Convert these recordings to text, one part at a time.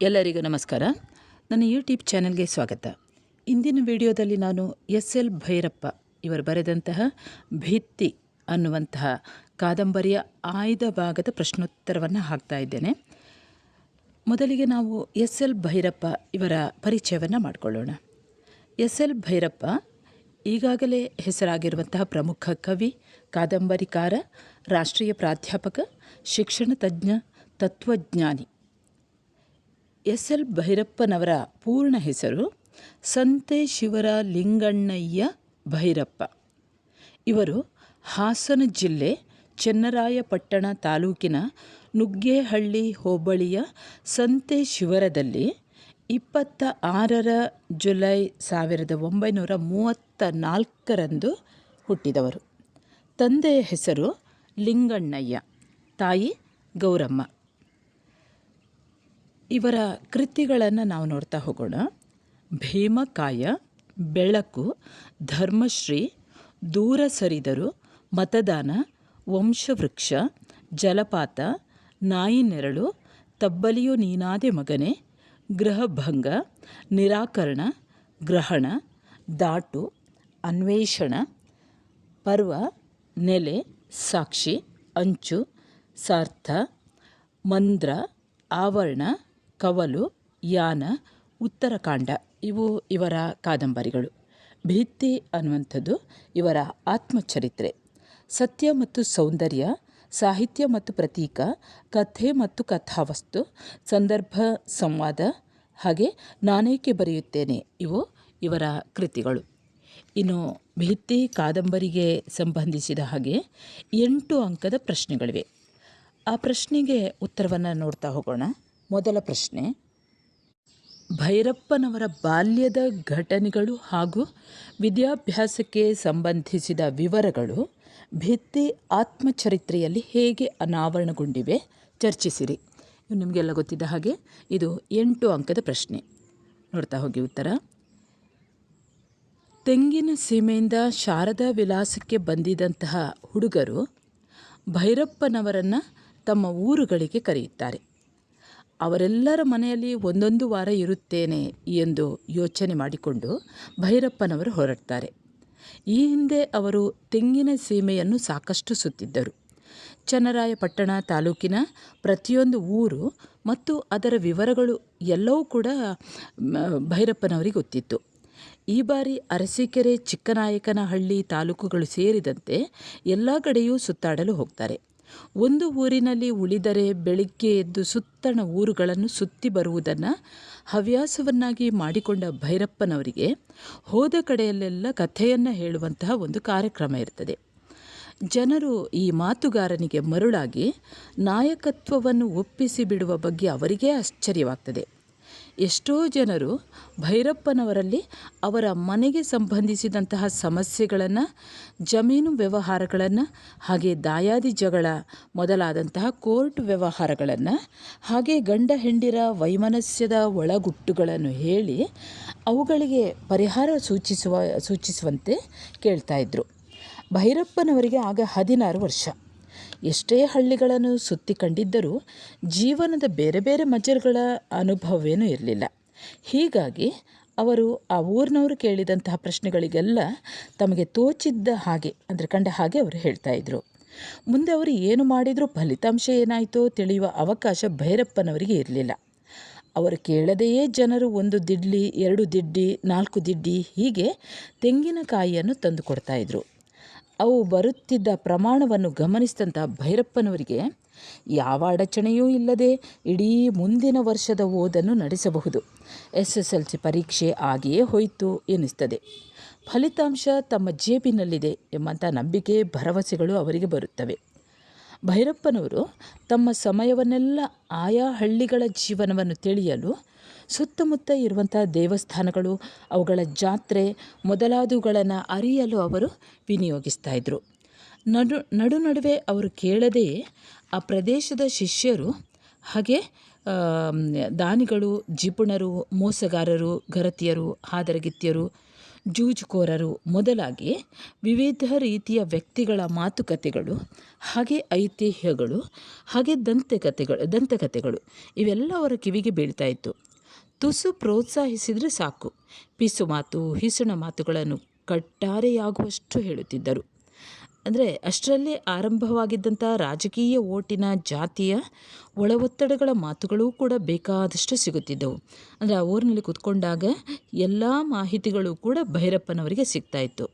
ಎಲ್ಲರಿಗೂ ನಮಸ್ಕಾರ. ನನ್ನ ಯೂಟ್ಯೂಬ್ ಚಾನೆಲ್ಗೆ ಸ್ವಾಗತ. ಇಂದಿನ ವಿಡಿಯೋದಲ್ಲಿ ನಾನು ಎಸ್ ಎಲ್ ಭೈರಪ್ಪ ಇವರು ಬರೆದಂತಹ ಭಿತ್ತಿ ಅನ್ನುವಂತಹ ಕಾದಂಬರಿಯ ಆಯ್ದ ಭಾಗದ ಪ್ರಶ್ನೋತ್ತರವನ್ನು ಹಾಕ್ತಾ ಇದ್ದೇನೆ. ಮೊದಲಿಗೆ ನಾವು ಎಸ್ ಎಲ್ ಭೈರಪ್ಪ ಇವರ ಪರಿಚಯವನ್ನು ಮಾಡಿಕೊಳ್ಳೋಣ. ಎಸ್ ಎಲ್ ಭೈರಪ್ಪ ಈಗಾಗಲೇ ಹೆಸರಾಗಿರುವಂತಹ ಪ್ರಮುಖ ಕವಿ, ಕಾದಂಬರಿಕಾರ, ರಾಷ್ಟ್ರೀಯ ಪ್ರಾಧ್ಯಾಪಕ, ಶಿಕ್ಷಣ ತಜ್ಞ, ತತ್ವಜ್ಞಾನಿ. ಎಸ್ ಎಲ್ ಭೈರಪ್ಪನವರ ಪೂರ್ಣ ಹೆಸರು ಸಂತೆ ಶಿವರ ಲಿಂಗಣ್ಣಯ್ಯ ಭೈರಪ್ಪ. ಇವರು ಹಾಸನ ಜಿಲ್ಲೆ ಚೆನ್ನರಾಯಪಟ್ಟಣ ತಾಲೂಕಿನ ನುಗ್ಗೇಹಳ್ಳಿ ಹೋಬಳಿಯ ಸಂತೆ ಶಿವರದಲ್ಲಿ ಇಪ್ಪತ್ತ ಆರರ ಜುಲೈ ಸಾವಿರದ ಒಂಬೈನೂರ ಮೂವತ್ತ ನಾಲ್ಕರಂದು ಹುಟ್ಟಿದವರು. ತಂದೆಯ ಹೆಸರು ಲಿಂಗಣ್ಣಯ್ಯ, ತಾಯಿ ಗೌರಮ್ಮ. ಇವರ ಕೃತಿಗಳನ್ನು ನಾವು ನೋಡ್ತಾ ಹೋಗೋಣ. ಭೀಮಕಾಯ ಬೆಳಕು, ಧರ್ಮಶ್ರೀ, ದೂರ ಸರಿದರು, ಮತದಾನ, ವಂಶವೃಕ್ಷ, ಜಲಪಾತ, ನಾಯಿ ನೆರಳು, ತಬ್ಬಲಿಯು ನೀನಾದೆ ಮಗನೆ, ಗೃಹಭಂಗ, ನಿರಾಕರಣ, ಗ್ರಹಣ, ದಾಟು, ಅನ್ವೇಷಣ, ಪರ್ವ, ನೆಲೆ, ಸಾಕ್ಷಿ, ಅಂಚು, ಸಾರ್ಥ, ಮಂದ್ರ, ಆವರಣ ಕವಲು, ಯಾನ, ಉತ್ತರಕಾಂಡ ಇವು ಇವರ ಕಾದಂಬರಿಗಳು. ಭಿತ್ತಿ ಅನ್ನುವಂಥದ್ದು ಇವರ ಆತ್ಮಚರಿತ್ರೆ. ಸತ್ಯ ಮತ್ತು ಸೌಂದರ್ಯ, ಸಾಹಿತ್ಯ ಮತ್ತು ಪ್ರತೀಕ, ಕಥೆ ಮತ್ತು ಕಥಾವಸ್ತು, ಸಂದರ್ಭ, ಸಂವಾದ, ಹಾಗೆ ನಾನೇಕೆ ಬರೆಯುತ್ತೇನೆ ಇವು ಇವರ ಕೃತಿಗಳು. ಇನ್ನು ಭಿತ್ತಿ ಕಾದಂಬರಿಗೆ ಸಂಬಂಧಿಸಿದ ಹಾಗೆ ಎಂಟು ಅಂಕದ ಪ್ರಶ್ನೆಗಳಿವೆ. ಆ ಪ್ರಶ್ನೆಗೆ ಉತ್ತರವನ್ನು ನೋಡ್ತಾ ಹೋಗೋಣ. ಮೊದಲ ಪ್ರಶ್ನೆ. ಭೈರಪ್ಪನವರ ಬಾಲ್ಯದ ಘಟನೆಗಳು ಹಾಗೂ ವಿದ್ಯಾಭ್ಯಾಸಕ್ಕೆ ಸಂಬಂಧಿಸಿದ ವಿವರಗಳು ಭಿತ್ತಿ ಆತ್ಮಚರಿತ್ರೆಯಲ್ಲಿ ಹೇಗೆ ಅನಾವರಣಗೊಂಡಿವೆ ಚರ್ಚಿಸಿರಿ. ನಿಮಗೆಲ್ಲ ಗೊತ್ತಿದ್ದ ಹಾಗೆ ಇದು ಎಂಟು ಅಂಕದ ಪ್ರಶ್ನೆ. ನೋಡ್ತಾ ಹೋಗಿ ಉತ್ತರ. ತೆಂಗಿನ ಸೀಮೆಯಿಂದ ಶಾರದಾ ವಿಲಾಸಕ್ಕೆ ಬಂದಿದ್ದಂತಹ ಹುಡುಗರು ಭೈರಪ್ಪನವರನ್ನು ತಮ್ಮ ಊರುಗಳಿಗೆ ಕರೆಯುತ್ತಾರೆ. ಅವರೆಲ್ಲರ ಮನೆಯಲ್ಲಿ ಒಂದೊಂದು ವಾರ ಇರುತ್ತೇನೆ ಎಂದು ಯೋಚನೆ ಮಾಡಿಕೊಂಡು ಭೈರಪ್ಪನವರು ಹೊರಡ್ತಾರೆ. ಈ ಹಿಂದೆ ಅವರು ತೆಂಗಿನ ಸೀಮೆಯನ್ನು ಸಾಕಷ್ಟು ಸುತ್ತಿದ್ದರು. ಚನ್ನರಾಯಪಟ್ಟಣ ತಾಲೂಕಿನ ಪ್ರತಿಯೊಂದು ಊರು ಮತ್ತು ಅದರ ವಿವರಗಳು ಎಲ್ಲವೂ ಕೂಡ ಭೈರಪ್ಪನವರಿಗೆ ಗೊತ್ತಿತ್ತು. ಈ ಬಾರಿ ಅರಸೀಕೆರೆ ಚಿಕ್ಕನಾಯಕನಹಳ್ಳಿ ತಾಲೂಕುಗಳು ಸೇರಿದಂತೆ ಎಲ್ಲ ಕಡೆಯೂ ಸುತ್ತಾಡಲು ಹೋಗ್ತಾರೆ. ಒಂದು ಊರಿನಲ್ಲಿ ಉಳಿದರೆ ಬೆಳಿಗ್ಗೆ ಎದ್ದು ಸುತ್ತಣ ಊರುಗಳನ್ನು ಸುತ್ತಿ ಬರುವುದನ್ನು ಹವ್ಯಾಸವನ್ನಾಗಿ ಮಾಡಿಕೊಂಡ ಭೈರಪ್ಪನವರಿಗೆ ಹೋದ ಕಡೆಯಲ್ಲೆಲ್ಲ ಕಥೆಯನ್ನು ಹೇಳುವಂತಹ ಒಂದು ಕಾರ್ಯಕ್ರಮ ಇರ್ತದೆ. ಜನರು ಈ ಮಾತುಗಾರನಿಗೆ ಮರುಳಾಗಿ ನಾಯಕತ್ವವನ್ನು ಒಪ್ಪಿಸಿ ಬಿಡುವ ಬಗ್ಗೆ ಅವರಿಗೇ ಆಶ್ಚರ್ಯವಾಗ್ತದೆ. ಎಷ್ಟೋ ಜನರು ಭೈರಪ್ಪನವರಲ್ಲಿ ಅವರ ಮನೆಗೆ ಸಂಬಂಧಿಸಿದಂತಹ ಸಮಸ್ಯೆಗಳನ್ನು, ಜಮೀನು ವ್ಯವಹಾರಗಳನ್ನು, ಹಾಗೆ ದಾಯಾದಿ ಜಗಳ ಮೊದಲಾದಂತಹ ಕೋರ್ಟ್ ವ್ಯವಹಾರಗಳನ್ನು, ಹಾಗೆ ಗಂಡ ಹೆಂಡಿರ ವೈಮನಸ್ಯದ ಒಳಗುಟ್ಟುಗಳನ್ನು ಹೇಳಿ ಅವುಗಳಿಗೆ ಪರಿಹಾರ ಸೂಚಿಸುವ, ಸೂಚಿಸುವಂತೆ ಕೇಳ್ತಾ ಇದ್ದರು ಭೈರಪ್ಪನವರಿಗೆ ಆಗ ಹದಿನಾರು ವರ್ಷ. ಎಷ್ಟೇ ಹಳ್ಳಿಗಳನ್ನು ಸುತ್ತಿ ಕಂಡಿದ್ದರೂ ಜೀವನದ ಬೇರೆ ಬೇರೆ ಮಜಲುಗಳ ಅನುಭವವೇನೂ ಇರಲಿಲ್ಲ. ಹೀಗಾಗಿ ಅವರು ಆ ಊರಿನವರು ಕೇಳಿದಂತಹ ಪ್ರಶ್ನೆಗಳಿಗೆಲ್ಲ ತಮಗೆ ತೋಚಿದ್ದ ಹಾಗೆ, ಅಂದರೆ ಕಂಡ ಹಾಗೆ ಅವರು ಹೇಳ್ತಾ ಇದ್ದರು ಮುಂದೆ ಅವರು ಏನು ಮಾಡಿದರೂ ಫಲಿತಾಂಶ ಏನಾಯಿತೋ ತಿಳಿಯುವ ಅವಕಾಶ ಭೈರಪ್ಪನವರಿಗೆ ಇರಲಿಲ್ಲ. ಅವರು ಕೇಳದೆಯೇ ಜನರು ಒಂದು ದಿಡ್ಲಿ, ಎರಡು ದಿಡ್ಡಿ, ನಾಲ್ಕು ದಿಡ್ಡಿ ಹೀಗೆ ತೆಂಗಿನಕಾಯಿಯನ್ನು ತಂದು ಕೊಡ್ತಾಯಿದ್ರು ಅವು ಬರುತ್ತಿದ್ದ ಪ್ರಮಾಣವನ್ನು ಗಮನಿಸಿದಂಥ ಭೈರಪ್ಪನವರಿಗೆ ಯಾವ ಅಡಚಣೆಯೂ ಇಲ್ಲದೆ ಇಡೀ ಮುಂದಿನ ವರ್ಷದ ಓದನ್ನು ನಡೆಸಬಹುದು. ಎಸ್ ಎಸ್ ಎಲ್ ಸಿ ಪರೀಕ್ಷೆ ಆಗಿಯೇ ಹೋಯಿತು ಎನಿಸ್ತದೆ ಫಲಿತಾಂಶ ತಮ್ಮ ಜೇಬಿನಲ್ಲಿದೆ ಎಂಬಂಥ ನಂಬಿಕೆ ಭರವಸೆಗಳು ಅವರಿಗೆ ಬರುತ್ತವೆ. ಭೈರಪ್ಪನವರು ತಮ್ಮ ಸಮಯವನ್ನೆಲ್ಲ ಆಯಾ ಹಳ್ಳಿಗಳ ಜೀವನವನ್ನು ತಿಳಿಯಲು ಸುತ್ತಮುತ್ತ ಇರುವಂಥ ದೇವಸ್ಥಾನಗಳು, ಅವುಗಳ ಜಾತ್ರೆ ಮೊದಲಾದವುಗಳನ್ನು ಅರಿಯಲು ಅವರು ವಿನಿಯೋಗಿಸ್ತಾ ಇದ್ದರು ನಡು ನಡು ನಡುವೆ ಅವರು ಕೇಳದೇ ಆ ಪ್ರದೇಶದ ಶಿಷ್ಯರು, ಹಾಗೆ ದಾನಿಗಳು, ಜಿಪುಣರು, ಮೋಸಗಾರರು ಗರತಿಯರು ಹಾದರಗಿತ್ಯರು ಜೂಜುಕೋರರು ಮೊದಲಾಗಿ ವಿವಿಧ ರೀತಿಯ ವ್ಯಕ್ತಿಗಳ ಮಾತುಕತೆಗಳು, ಹಾಗೆ ಐತಿಹ್ಯಗಳು, ಹಾಗೆ ದಂತಕಥೆಗಳು ದಂತಕಥೆಗಳು ಇವೆಲ್ಲ ಅವರ ಕಿವಿಗೆ ಬೀಳ್ತಾ ಇತ್ತು. ತುಸು ಪ್ರೋತ್ಸಾಹಿಸಿದರೆ ಸಾಕು. ಪಿಸು ಮಾತು, ಹಿಸುಣ ಮಾತುಗಳನ್ನು ಕಟ್ಟಾರೆಯಾಗುವಷ್ಟು ಹೇಳುತ್ತಿದ್ದರು. ಅಂದರೆ ಅಷ್ಟರಲ್ಲೇ ಆರಂಭವಾಗಿದ್ದಂಥ ರಾಜಕೀಯ ಓಟಿನ ಜಾತಿಯ ಒಳ ಒತ್ತಡಗಳ ಮಾತುಗಳೂ ಕೂಡ ಬೇಕಾದಷ್ಟು ಸಿಗುತ್ತಿದ್ದವು. ಅಂದರೆ ಆ ಊರಿನಲ್ಲಿ ಕೂತ್ಕೊಂಡಾಗ ಎಲ್ಲ ಮಾಹಿತಿಗಳು ಕೂಡ ಭೈರಪ್ಪನವರಿಗೆ ಸಿಗ್ತಾ ಇತ್ತು.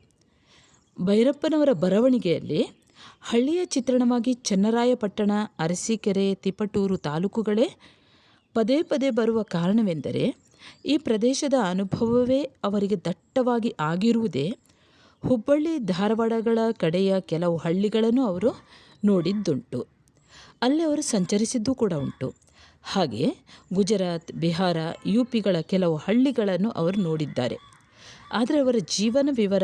ಭೈರಪ್ಪನವರ ಬರವಣಿಗೆಯಲ್ಲಿ ಹಳ್ಳಿಯ ಚಿತ್ರಣವಾಗಿ ಚನ್ನರಾಯಪಟ್ಟಣ, ಅರಸೀಕೆರೆ, ತಿಪಟೂರು ತಾಲೂಕುಗಳೇ ಪದೇ ಪದೇ ಬರುವ ಕಾರಣವೆಂದರೆ ಈ ಪ್ರದೇಶದ ಅನುಭವವೇ ಅವರಿಗೆ ದಟ್ಟವಾಗಿ ಆಗಿರುವುದೇ ಹುಬ್ಬಳ್ಳಿ ಧಾರವಾಡಗಳ ಕಡೆಯ ಕೆಲವು ಹಳ್ಳಿಗಳನ್ನು ಅವರು ನೋಡಿದ್ದುಂಟು. ಅಲ್ಲಿ ಅವರು ಸಂಚರಿಸಿದ್ದು ಕೂಡ ಉಂಟು. ಹಾಗೆ ಗುಜರಾತ್, ಬಿಹಾರ ಯು ಪಿಗಳ ಕೆಲವು ಹಳ್ಳಿಗಳನ್ನು ಅವರು ನೋಡಿದ್ದಾರೆ. ಆದರೆ ಅವರ ಜೀವನ ವಿವರ,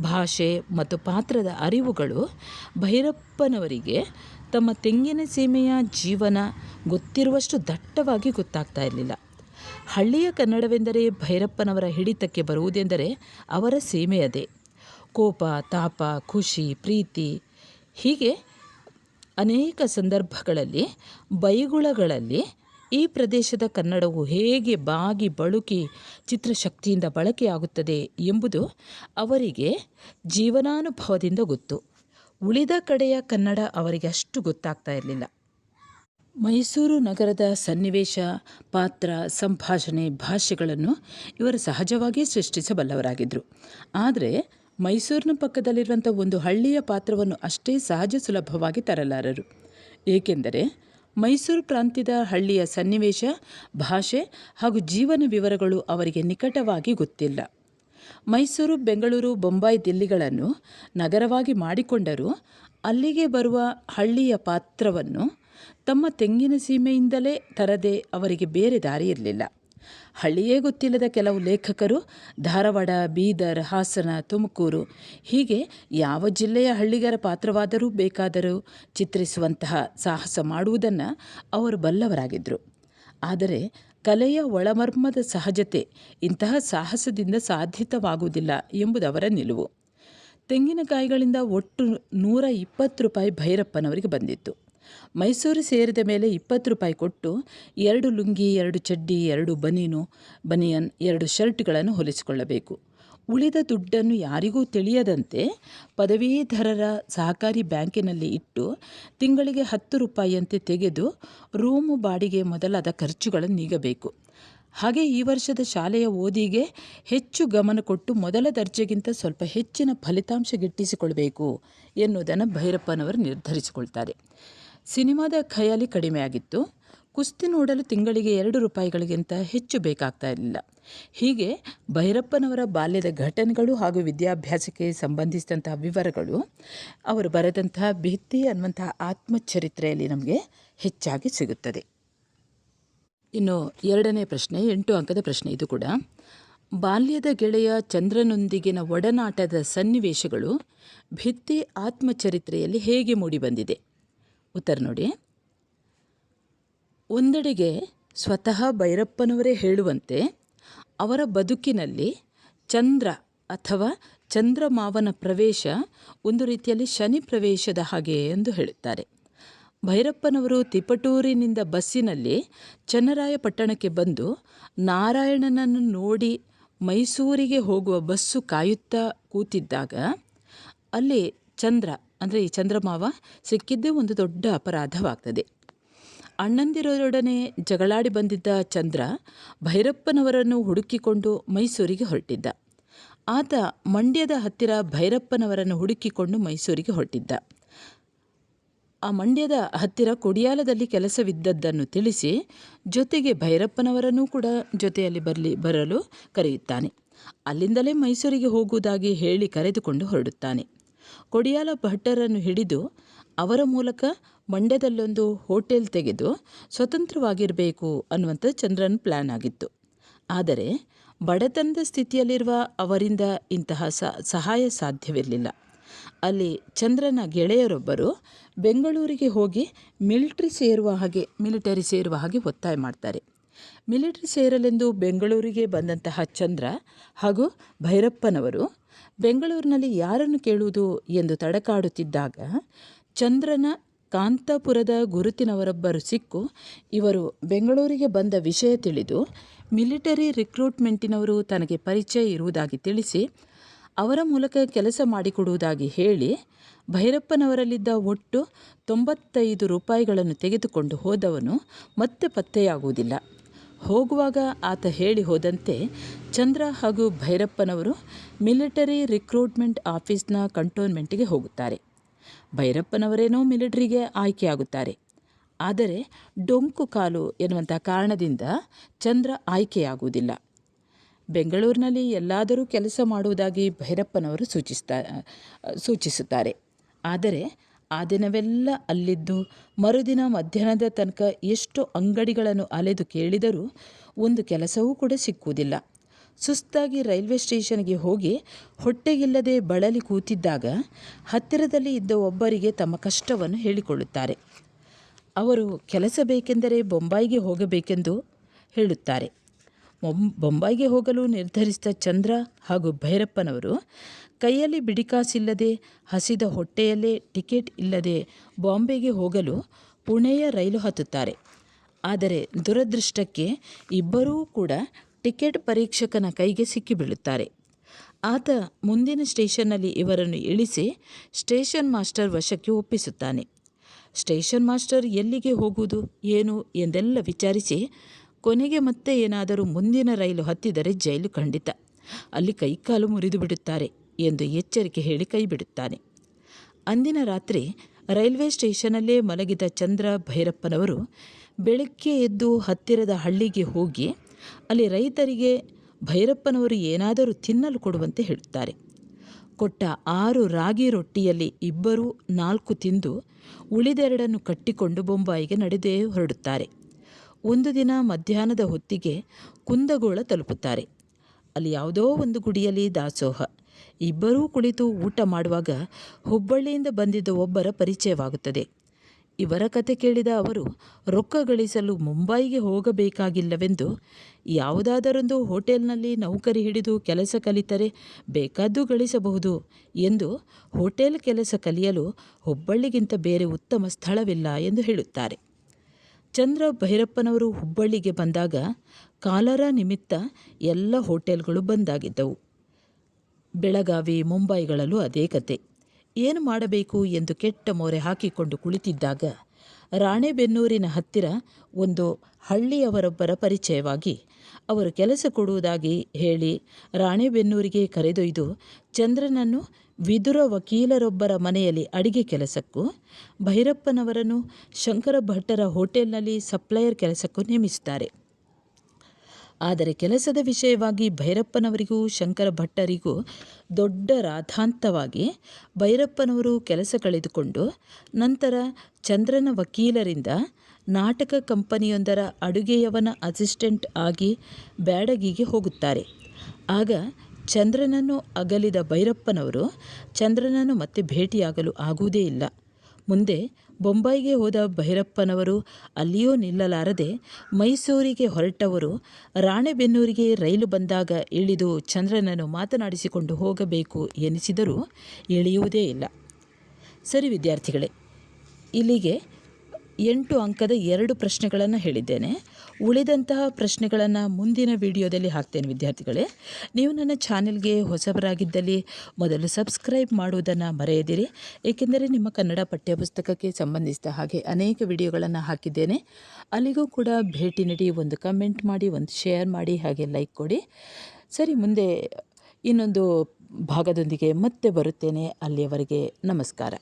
ಭಾಷೆ ಮತ್ತು ಪಾತ್ರದ ಅರಿವುಗಳು ಭೈರಪ್ಪನವರಿಗೆ ತಮ್ಮ ತೆಂಗಿನ ಸೀಮೆಯ ಜೀವನ ಗೊತ್ತಿರುವಷ್ಟು ದಟ್ಟವಾಗಿ ಗೊತ್ತಾಗ್ತಾ ಇರಲಿಲ್ಲ. ಹಳ್ಳಿಯ ಕನ್ನಡವೆಂದರೆ ಭೈರಪ್ಪನವರ ಹಿಡಿತಕ್ಕೆ ಬರುವುದೆಂದರೆ ಅವರ ಸೀಮೆಯದೇ. ಕೋಪ, ತಾಪ, ಖುಷಿ, ಪ್ರೀತಿ ಹೀಗೆ ಅನೇಕ ಸಂದರ್ಭಗಳಲ್ಲಿ, ಬೈಗುಳಗಳಲ್ಲಿ ಈ ಪ್ರದೇಶದ ಕನ್ನಡವು ಹೇಗೆ ಬಾಗಿ ಬಳುಕಿ ಚಿತ್ರಶಕ್ತಿಯಿಂದ ಬಳಕೆಯಾಗುತ್ತದೆ ಎಂಬುದು ಅವರಿಗೆ ಜೀವನಾನುಭವದಿಂದ ಗೊತ್ತು. ಉಳಿದ ಕಡೆಯ ಕನ್ನಡ ಅವರಿಗೆ ಅಷ್ಟು ಗೊತ್ತಾಗ್ತಾ ಇರಲಿಲ್ಲ. ಮೈಸೂರು ನಗರದ ಸನ್ನಿವೇಶ, ಪಾತ್ರ, ಸಂಭಾಷಣೆ ಭಾಷೆಗಳನ್ನು ಇವರು ಸಹಜವಾಗಿ ಸೃಷ್ಟಿಸಬಲ್ಲವರಾಗಿದ್ದರು ಆದರೆ ಮೈಸೂರಿನ ಪಕ್ಕದಲ್ಲಿರುವಂಥ ಒಂದು ಹಳ್ಳಿಯ ಪಾತ್ರವನ್ನು ಅಷ್ಟೇ ಸಹಜ ಸುಲಭವಾಗಿ ತರಲಾರರು. ಏಕೆಂದರೆ ಮೈಸೂರು ಪ್ರಾಂತ್ಯದ ಹಳ್ಳಿಯ ಸನ್ನಿವೇಶ, ಭಾಷೆ ಹಾಗೂ ಜೀವನ ವಿವರಗಳು ಅವರಿಗೆ ನಿಕಟವಾಗಿ ಗೊತ್ತಿಲ್ಲ. ಮೈಸೂರು, ಬೆಂಗಳೂರು, ಬೊಂಬಾಯಿ ದಿಲ್ಲಿಗಳನ್ನು ನಗರವಾಗಿ ಮಾಡಿಕೊಂಡರೂ ಅಲ್ಲಿಗೆ ಬರುವ ಹಳ್ಳಿಯ ಪಾತ್ರವನ್ನು ತಮ್ಮ ತೆಂಗಿನ ಸೀಮೆಯಿಂದಲೇ ತರದೆ ಅವರಿಗೆ ಬೇರೆ ದಾರಿ ಇರಲಿಲ್ಲ ಹಳ್ಳಿಯೇ ಗೊತ್ತಿಲ್ಲದ ಕೆಲವು ಲೇಖಕರು ಧಾರವಾಡ, ಬೀದರ್, ಹಾಸನ, ತುಮಕೂರು ಹೀಗೆ ಯಾವ ಜಿಲ್ಲೆಯ ಹಳ್ಳಿಗರ ಪಾತ್ರವಾದರೂ ಬೇಕಾದರೂ ಚಿತ್ರಿಸುವಂತಹ ಸಾಹಸ ಮಾಡುವುದನ್ನು ಅವರು ಬಲ್ಲವರಾಗಿದ್ದರು ಆದರೆ ಕಲೆಯ ಒಳಮರ್ಮದ ಸಹಜತೆ ಇಂತಹ ಸಾಹಸದಿಂದ ಸಾಧಿತವಾಗುವುದಿಲ್ಲ ಎಂಬುದವರ ನಿಲುವು. ತೆಂಗಿನಕಾಯಿಗಳಿಂದ ಒಟ್ಟು ನೂರ ಇಪ್ಪತ್ತು ರೂಪಾಯಿ ಭೈರಪ್ಪನವರಿಗೆ ಬಂದಿತ್ತು. ಮೈಸೂರು ಸೇರಿದ ಮೇಲೆ ಇಪ್ಪತ್ತು ರೂಪಾಯಿ ಕೊಟ್ಟು ಎರಡು ಲುಂಗಿ, ಎರಡು ಚಡ್ಡಿ, ಎರಡು ಬನೀನು, ಬನಿಯನ್ ಎರಡು ಶರ್ಟ್ಗಳನ್ನು ಹೊಲಿಸಿಕೊಳ್ಳಬೇಕು. ಉಳಿದ ದುಡ್ಡನ್ನು ಯಾರಿಗೂ ತಿಳಿಯದಂತೆ ಪದವೀಧರರ ಸಹಕಾರಿ ಬ್ಯಾಂಕಿನಲ್ಲಿ ಇಟ್ಟು ತಿಂಗಳಿಗೆ ಹತ್ತು ರೂಪಾಯಿಯಂತೆ ತೆಗೆದು ರೂಮು ಬಾಡಿಗೆ ಮೊದಲಾದ ಖರ್ಚುಗಳನ್ನು ನೀಗಬೇಕು. ಹಾಗೆ ಈ ವರ್ಷದ ಶಾಲೆಯ ಓದಿಗೆ ಹೆಚ್ಚು ಗಮನ ಕೊಟ್ಟು ಮೊದಲ ದರ್ಜೆಗಿಂತ ಸ್ವಲ್ಪ ಹೆಚ್ಚಿನ ಫಲಿತಾಂಶ ಗಿಟ್ಟಿಸಿಕೊಳ್ಬೇಕು ಎನ್ನುವುದನ್ನು ಭೈರಪ್ಪನವರು ನಿರ್ಧರಿಸಿಕೊಳ್ತಾರೆ. ಸಿನಿಮಾದ ಖಯಾಲಿ ಕಡಿಮೆಯಾಗಿತ್ತು. ಕುಸ್ತಿ ನೋಡಲು ತಿಂಗಳಿಗೆ ಎರಡು ರೂಪಾಯಿಗಳಿಗಿಂತ ಹೆಚ್ಚು ಬೇಕಾಗ್ತಾ ಇರಲಿಲ್ಲ. ಹೀಗೆ ಭೈರಪ್ಪನವರ ಬಾಲ್ಯದ ಘಟನೆಗಳು ಹಾಗೂ ವಿದ್ಯಾಭ್ಯಾಸಕ್ಕೆ ಸಂಬಂಧಿಸಿದಂತಹ ವಿವರಗಳು, ಅವರು ಬರೆದಂತಹ ಭಿತ್ತಿ ಅನ್ನುವಂತಹ ಆತ್ಮಚರಿತ್ರೆಯಲ್ಲಿ ನಮಗೆ ಹೆಚ್ಚಾಗಿ ಸಿಗುತ್ತದೆ. ಇನ್ನು ಎರಡನೇ ಪ್ರಶ್ನೆ, ಎಂಟು ಅಂಕದ ಪ್ರಶ್ನೆ ಇದು ಕೂಡ. ಬಾಲ್ಯದ ಗೆಳೆಯ ಚಂದ್ರನೊಂದಿಗಿನ ಒಡನಾಟದ ಸನ್ನಿವೇಶಗಳು ಭಿತ್ತಿ ಆತ್ಮಚರಿತ್ರೆಯಲ್ಲಿ ಹೇಗೆ ಮೂಡಿಬಂದಿದೆ ಉತ್ತರ ನೋಡಿ. ಒಂದೆಡೆಗೆ ಸ್ವತಃ ಭೈರಪ್ಪನವರೇ ಹೇಳುವಂತೆ ಅವರ ಬದುಕಿನಲ್ಲಿ ಚಂದ್ರ ಅಥವಾ ಚಂದ್ರಮಾವನ ಪ್ರವೇಶ ಒಂದು ರೀತಿಯಲ್ಲಿ ಶನಿ ಪ್ರವೇಶದ ಹಾಗೆ ಎಂದು ಹೇಳುತ್ತಾರೆ. ಭೈರಪ್ಪನವರು ತಿಪಟೂರಿನಿಂದ ಬಸ್ಸಿನಲ್ಲಿ ಚನ್ನರಾಯಪಟ್ಟಣಕ್ಕೆ ಬಂದು ನಾರಾಯಣನನ್ನು ನೋಡಿ ಮೈಸೂರಿಗೆ ಹೋಗುವ ಬಸ್ಸು ಕಾಯುತ್ತಾ ಕೂತಿದ್ದಾಗ ಅಲ್ಲಿ ಚಂದ್ರ ಅಂದರೆ ಈ ಚಂದ್ರಮಾವ ಸಿಕ್ಕಿದ್ದೇ ಒಂದು ದೊಡ್ಡ ಅಪರಾಧವಾಗ್ತದೆ. ಅಣ್ಣಂದಿರೊಡನೆ ಜಗಳಾಡಿ ಬಂದಿದ್ದ ಚಂದ್ರ ಭೈರಪ್ಪನವರನ್ನು ಹುಡುಕಿಕೊಂಡು ಮೈಸೂರಿಗೆ ಹೊರಟಿದ್ದ. ಆತ ಮಂಡ್ಯದ ಹತ್ತಿರ ಭೈರಪ್ಪನವರನ್ನು ಹುಡುಕಿಕೊಂಡು ಮೈಸೂರಿಗೆ ಹೊರಟಿದ್ದ. ಆ ಮಂಡ್ಯದ ಹತ್ತಿರ ಕೊಡಿಯಾಲದಲ್ಲಿ ಕೆಲಸವಿದ್ದದ್ದನ್ನು ತಿಳಿಸಿ ಜೊತೆಗೆ ಭೈರಪ್ಪನವರನ್ನೂ ಕೂಡ ಜೊತೆಯಲ್ಲಿ ಬರಲಿ, ಬರಲು ಕರೆಯುತ್ತಾನೆ. ಅಲ್ಲಿಂದಲೇ ಮೈಸೂರಿಗೆ ಹೋಗುವುದಾಗಿ ಹೇಳಿ ಕರೆದುಕೊಂಡು ಹೊರಡುತ್ತಾನೆ. ಕೊಡಿಯಾಲ ಭಟ್ಟರನ್ನು ಹಿಡಿದು ಅವರ ಮೂಲಕ ಮಂಡ್ಯದಲ್ಲೊಂದು ಹೋಟೆಲ್ ತೆಗೆದು ಸ್ವತಂತ್ರವಾಗಿರಬೇಕು ಅನ್ನುವಂಥ ಚಂದ್ರನ ಪ್ಲ್ಯಾನ್ ಆಗಿತ್ತು. ಆದರೆ ಬಡತನದ ಸ್ಥಿತಿಯಲ್ಲಿರುವ ಅವರಿಂದ ಇಂತಹ ಸಹಾಯ ಸಾಧ್ಯವಿರಲಿಲ್ಲ. ಅಲ್ಲಿ ಚಂದ್ರನ ಗೆಳೆಯರೊಬ್ಬರು ಬೆಂಗಳೂರಿಗೆ ಹೋಗಿ ಮಿಲಿಟ್ರಿ ಸೇರುವ ಹಾಗೆ, ಮಿಲಿಟರಿ ಸೇರುವ ಹಾಗೆ ಒತ್ತಾಯ ಮಾಡ್ತಾರೆ. ಮಿಲಿಟರಿ ಸೇರಲೆಂದು ಬೆಂಗಳೂರಿಗೆ ಬಂದಂತಹ ಚಂದ್ರ ಹಾಗೂ ಭೈರಪ್ಪನವರು ಬೆಂಗಳೂರಿನಲ್ಲಿ ಯಾರನ್ನು ಕೇಳುವುದು ಎಂದು ತಡಕಾಡುತ್ತಿದ್ದಾಗ ಚಂದ್ರನ ಕಾಂತಾಪುರದ ಗುರುತಿನವರೊಬ್ಬರು ಸಿಕ್ಕು. ಇವರು ಬೆಂಗಳೂರಿಗೆ ಬಂದ ವಿಷಯ ತಿಳಿದು ಮಿಲಿಟರಿ ರಿಕ್ರೂಟ್ಮೆಂಟಿನವರು ತನಗೆ ಪರಿಚಯ ಇರುವುದಾಗಿ ತಿಳಿಸಿ, ಅವರ ಮೂಲಕ ಕೆಲಸ ಮಾಡಿಕೊಡುವುದಾಗಿ ಹೇಳಿ ಭೈರಪ್ಪನವರಲ್ಲಿದ್ದ ಒಟ್ಟು ತೊಂಬತ್ತೈದು ರೂಪಾಯಿಗಳನ್ನು ತೆಗೆದುಕೊಂಡು ಹೋದವನು ಮತ್ತೆ ಪತ್ತೆಯಾಗುವುದಿಲ್ಲ. ಹೋಗುವಾಗ ಆತ ಹೇಳಿ ಹೋದಂತೆ ಚಂದ್ರ ಹಾಗೂ ಭೈರಪ್ಪನವರು ಮಿಲಿಟರಿ ರಿಕ್ರೂಟ್ಮೆಂಟ್ ಆಫೀಸ್ನ ಕಂಟೋನ್ಮೆಂಟ್ಗೆ ಹೋಗುತ್ತಾರೆ. ಭೈರಪ್ಪನವರೇನೋ ಮಿಲಿಟರಿಗೆ ಆಯ್ಕೆಯಾಗುತ್ತಾರೆ. ಆದರೆ ಡೊಂಕು ಕಾಲು ಎನ್ನುವಂಥ ಕಾರಣದಿಂದ ಚಂದ್ರ ಆಯ್ಕೆಯಾಗುವುದಿಲ್ಲ. ಬೆಂಗಳೂರಿನಲ್ಲಿ ಎಲ್ಲಾದರೂ ಕೆಲಸ ಮಾಡುವುದಾಗಿ ಭೈರಪ್ಪನವರು ಸೂಚಿಸ್ತಾ, ಸೂಚಿಸುತ್ತಾರೆ. ಆದರೆ ಆ ದಿನವೆಲ್ಲ ಅಲ್ಲಿದ್ದು ಮರುದಿನ ಮಧ್ಯಾಹ್ನದ ತನಕ ಎಷ್ಟು ಅಂಗಡಿಗಳನ್ನು ಅಲೆದು ಕೇಳಿದರೂ ಒಂದು ಕೆಲಸವೂ ಕೂಡ ಸಿಕ್ಕುವುದಿಲ್ಲ. ಸುಸ್ತಾಗಿ ರೈಲ್ವೆ ಸ್ಟೇಷನ್ಗೆ ಹೋಗಿ ಹೊಟ್ಟೆಗಿಲ್ಲದೆ ಬಳಲಿ ಕೂತಿದ್ದಾಗ ಹತ್ತಿರದಲ್ಲಿ ಇದ್ದ ಒಬ್ಬರಿಗೆ ತಮ್ಮ ಕಷ್ಟವನ್ನು ಹೇಳಿಕೊಳ್ಳುತ್ತಾರೆ. ಅವರು, ಕೆಲಸ ಬೇಕೆಂದರೆ ಬೊಂಬಾಯಿಗೆ ಹೋಗಬೇಕೆಂದು ಹೇಳುತ್ತಾರೆ. ಬೊಂಬಾಯಿಗೆ ಹೋಗಲು ನಿರ್ಧರಿಸಿದ ಚಂದ್ರ ಹಾಗೂ ಭೈರಪ್ಪನವರು ಕೈಯಲ್ಲಿ ಬಿಡಿಕಾಸಿಲ್ಲದೆ ಹಸಿದ ಹೊಟ್ಟೆಯಲ್ಲೇ ಟಿಕೆಟ್ ಇಲ್ಲದೆ ಬಾಂಬೆಗೆ ಹೋಗಲು ಪುಣೆಯ ರೈಲು ಹತ್ತುತ್ತಾರೆ. ಆದರೆ ದುರದೃಷ್ಟಕ್ಕೆ ಇಬ್ಬರೂ ಕೂಡ ಟಿಕೆಟ್ ಪರೀಕ್ಷಕನ ಕೈಗೆ ಸಿಕ್ಕಿಬೀಳುತ್ತಾರೆ. ಆತ ಮುಂದಿನ ಸ್ಟೇಷನ್ನಲ್ಲಿ ಇವರನ್ನು ಇಳಿಸಿ ಸ್ಟೇಷನ್ ಮಾಸ್ಟರ್ ವಶಕ್ಕೆ ಒಪ್ಪಿಸುತ್ತಾನೆ. ಸ್ಟೇಷನ್ ಮಾಸ್ಟರ್ ಎಲ್ಲಿಗೆ ಹೋಗುವುದು, ಏನು ಎಂದೆಲ್ಲ ವಿಚಾರಿಸಿ ಕೊನೆಗೆ ಮತ್ತೆ ಏನಾದರೂ ಮುಂದಿನ ರೈಲು ಹತ್ತಿದರೆ ಜೈಲು ಖಂಡಿತ. ಅಲ್ಲಿ ಕೈಕಾಲು ಮುರಿದು ಬಿಡುತ್ತಾರೆ ಎಂದು ಎಚ್ಚರಿಕೆ ಹೇಳಿ ಕೈಬಿಡುತ್ತಾನೆ ಅಂದಿನ ರಾತ್ರಿ ರೈಲ್ವೆ ಸ್ಟೇಷನಲ್ಲೇ ಮಲಗಿದ ಚಂದ್ರ ಭೈರಪ್ಪನವರು ಬೆಳಗ್ಗೆ ಎದ್ದು ಹತ್ತಿರದ ಹಳ್ಳಿಗೆ ಹೋಗಿ ಅಲ್ಲಿ ರೈತರಿಗೆ ಭೈರಪ್ಪನವರು ಏನಾದರೂ ತಿನ್ನಲು ಕೊಡುವಂತೆ ಹೇಳುತ್ತಾರೆ. ಕೊಟ್ಟ ಆರು ರಾಗಿ ರೊಟ್ಟಿಯಲ್ಲಿ ಇಬ್ಬರು ನಾಲ್ಕು ತಿಂದು ಉಳಿದೆರಡನ್ನು ಕಟ್ಟಿಕೊಂಡು ಬೊಂಬಾಯಿಗೆ ನಡೆದೇ ಹೊರಡುತ್ತಾರೆ. ಒಂದು ದಿನ ಮಧ್ಯಾಹ್ನದ ಹೊತ್ತಿಗೆ ಕುಂದಗೋಳ ತಲುಪುತ್ತಾರೆ. ಅಲ್ಲಿ ಯಾವುದೋ ಒಂದು ಗುಡಿಯಲ್ಲಿ ದಾಸೋಹ. ಇಬ್ಬರೂ ಕುಳಿತು ಊಟ ಮಾಡುವಾಗ ಹುಬ್ಬಳ್ಳಿಯಿಂದ ಬಂದಿದ್ದ ಒಬ್ಬರ ಪರಿಚಯವಾಗುತ್ತದೆ. ಇವರ ಕತೆ ಕೇಳಿದ ಅವರು, ರೊಕ್ಕ ಗಳಿಸಲು ಮುಂಬೈಗೆ ಹೋಗಬೇಕಾಗಿಲ್ಲವೆಂದು ಯಾವುದಾದರೊಂದು ಹೋಟೆಲ್ನಲ್ಲಿ ನೌಕರಿ ಹಿಡಿದು ಕೆಲಸ ಕಲಿತರೆ ಬೇಕಾದ್ದು ಗಳಿಸಬಹುದು ಎಂದು ಹೋಟೆಲ್ ಕೆಲಸ ಕಲಿಯಲು ಹುಬ್ಬಳ್ಳಿಗಿಂತ ಬೇರೆ ಉತ್ತಮ ಸ್ಥಳವಿಲ್ಲ ಎಂದು ಹೇಳುತ್ತಾರೆ. ಚಂದ್ರ ಭೈರಪ್ಪನವರು ಹುಬ್ಬಳ್ಳಿಗೆ ಬಂದಾಗ ಕಾಲರ ನಿಮಿತ್ತ ಎಲ್ಲ ಹೋಟೆಲ್ಗಳು ಬಂದಾಗಿದ್ದವು. ಬೆಳಗಾವಿ, ಮುಂಬೈಗಳಲ್ಲೂ ಅದೇ ಕತೆ. ಏನು ಮಾಡಬೇಕು ಎಂದು ಕೆಟ್ಟ ಮೋರೆ ಹಾಕಿಕೊಂಡು ಕುಳಿತಿದ್ದಾಗ ರಾಣೆಬೆನ್ನೂರಿನ ಹತ್ತಿರ ಒಂದು ಹಳ್ಳಿಯವರೊಬ್ಬರ ಪರಿಚಯವಾಗಿ ಅವರು ಕೆಲಸ ಕೊಡುವುದಾಗಿ ಹೇಳಿ ರಾಣೆಬೆನ್ನೂರಿಗೆ ಕರೆದೊಯ್ದು ಚಂದ್ರನನ್ನು ವಿದುರ ವಕೀಲರೊಬ್ಬರ ಮನೆಯಲ್ಲಿ ಅಡಿಗೆ ಕೆಲಸಕ್ಕೂ, ಭೈರಪ್ಪನವರನ್ನು ಶಂಕರ ಭಟ್ಟರ ಹೋಟೆಲ್ನಲ್ಲಿ ಸಪ್ಲೈಯರ್ ಕೆಲಸಕ್ಕೂ ನೇಮಿಸುತ್ತಾರೆ. ಆದರೆ ಕೆಲಸದ ವಿಷಯವಾಗಿ ಭೈರಪ್ಪನವರಿಗೂ, ಶಂಕರ ಭಟ್ಟರಿಗೂ ದೊಡ್ಡ ರಾಧಾಂತವಾಗಿ ಭೈರಪ್ಪನವರು ಕೆಲಸ ಕಳೆದುಕೊಂಡು, ನಂತರ ಚಂದ್ರನ ವಕೀಲರಿಂದ ನಾಟಕ ಕಂಪನಿಯೊಂದರ ಅಡುಗೆಯವನ ಅಸಿಸ್ಟೆಂಟ್ ಆಗಿ ಬ್ಯಾಡಗಿಗೆ ಹೋಗುತ್ತಾರೆ. ಆಗ ಚಂದ್ರನನ್ನು ಅಗಲಿದ ಭೈರಪ್ಪನವರು ಚಂದ್ರನನ್ನು ಮತ್ತೆ ಭೇಟಿಯಾಗಲು ಆಗುವುದೇ ಇಲ್ಲ. ಮುಂದೆ ಬೊಂಬೈಗೆ ಹೋದ ಭೈರಪ್ಪನವರು ಅಲ್ಲಿಯೂ ನಿಲ್ಲಲಾರದೆ ಮೈಸೂರಿಗೆ ಹೊರಟವರು ರಾಣೆಬೆನ್ನೂರಿಗೆ ರೈಲು ಬಂದಾಗ ಇಳಿದು ಚಂದ್ರನನ್ನು ಮಾತನಾಡಿಸಿಕೊಂಡು ಹೋಗಬೇಕು ಎನಿಸಿದರೂ ಇಳಿಯುವುದೇ ಇಲ್ಲ. ಸರಿ ವಿದ್ಯಾರ್ಥಿಗಳೇ, ಇಲ್ಲಿಗೆ ಎಂಟು ಅಂಕದ ಎರಡು ಪ್ರಶ್ನೆಗಳನ್ನು ಹೇಳಿದ್ದೇನೆ. ಉಳಿದಂತಹ ಪ್ರಶ್ನೆಗಳನ್ನು ಮುಂದಿನ ವಿಡಿಯೋದಲ್ಲಿ ಹಾಕ್ತೇನೆ ವಿದ್ಯಾರ್ಥಿಗಳೇ. ನೀವು ನನ್ನ ಚಾನೆಲ್ಗೆ ಹೊಸಬರಾಗಿದ್ದಲ್ಲಿ ಮೊದಲು ಸಬ್ಸ್ಕ್ರೈಬ್ ಮಾಡುವುದನ್ನು ಮರೆಯದಿರಿ. ಏಕೆಂದರೆ ನಿಮ್ಮ ಕನ್ನಡ ಪಠ್ಯಪುಸ್ತಕಕ್ಕೆ ಸಂಬಂಧಿಸಿದ ಹಾಗೆ ಅನೇಕ ವಿಡಿಯೋಗಳನ್ನು ಹಾಕಿದ್ದೇನೆ. ಅಲ್ಲಿಗೂ ಕೂಡ ಭೇಟಿ ನೀಡಿ ಒಂದು ಕಮೆಂಟ್ ಮಾಡಿ, ಒಂದು ಶೇರ್ ಮಾಡಿ, ಹಾಗೆ ಲೈಕ್ ಕೊಡಿ. ಸರಿ, ಮುಂದೆ ಇನ್ನೊಂದು ಭಾಗದೊಂದಿಗೆ ಮತ್ತೆ ಬರುತ್ತೇನೆ. ಅಲ್ಲಿಯವರೆಗೆ ನಮಸ್ಕಾರ.